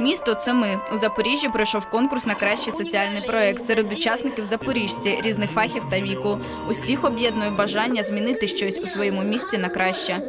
Місто це ми. У Запоріжжі пройшов конкурс на кращий соціальний проект серед учасників запоріжці різних фахів та віку. Усіх об'єднує бажання змінити щось у своєму місті на краще.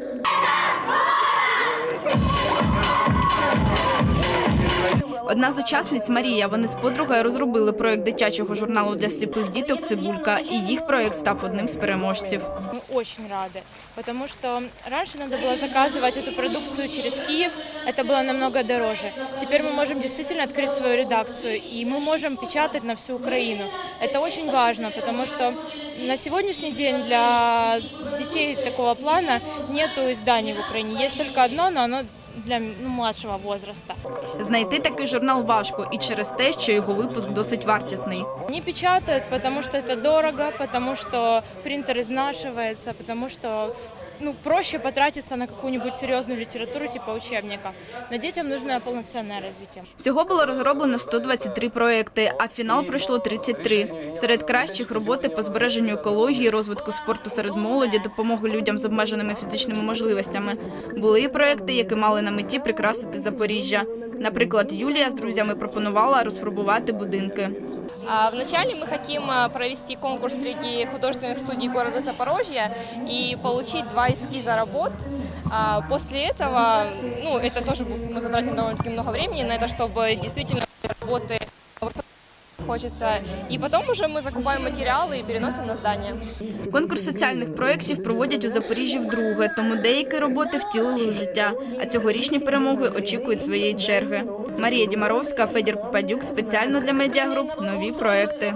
Одна з учасниць Марія. Вони з подругою розробили проект дитячого журналу для сліпих діток Цибулька, і їх проект став одним з переможців. Мы очень рады, потому что раньше надо было заказывать эту продукцию через Киев, это было намного дороже. Теперь мы можем действительно открыть свою редакцию, и мы можем печатать на всю Украину. Это очень важно, потому что на сегодняшний день для детей такого плана нету изданий в Украине. Есть только одно, но оно для ну, младшего возраста. Знайти такий журнал важко і через те, що його випуск досить вартісний. Не печатають, тому що це дорого, тому що принтер изнашивается, тому что ну, проще потратиться на какую-нибудь серьезную литературу типа учебника. Но детям нужно полноценное развитие. Всього було розроблено 123 проекти, а в фінал пройшло 33. Серед кращих роботи по збереженню екології, розвитку спорту серед молоді, допомоги людям з обмеженими фізичними можливостями. Були і проекти, які мали на меті прикрасити Запоріжжя. Наприклад, Юлія з друзями пропонувала розфарбувати будинки. А, Вначале мы хотим а, провести конкурс среди художественных студий города Запорожья и получить два эскиза работ. А, После этого, ну, это тоже бу- мы затратим довольно-таки много времени на это, чтобы действительно работы хочется. И потом уже мы закупаем материалы и переносим на здание. Конкурс соціальних проєктів проводять у Запоріжжі вдруге, тому деякі роботи втілили у життя. А цьогорічні перемоги очікують своєї черги. Марія Дімаровська, Федір Попадюк спеціально для медіагруп нові проекти.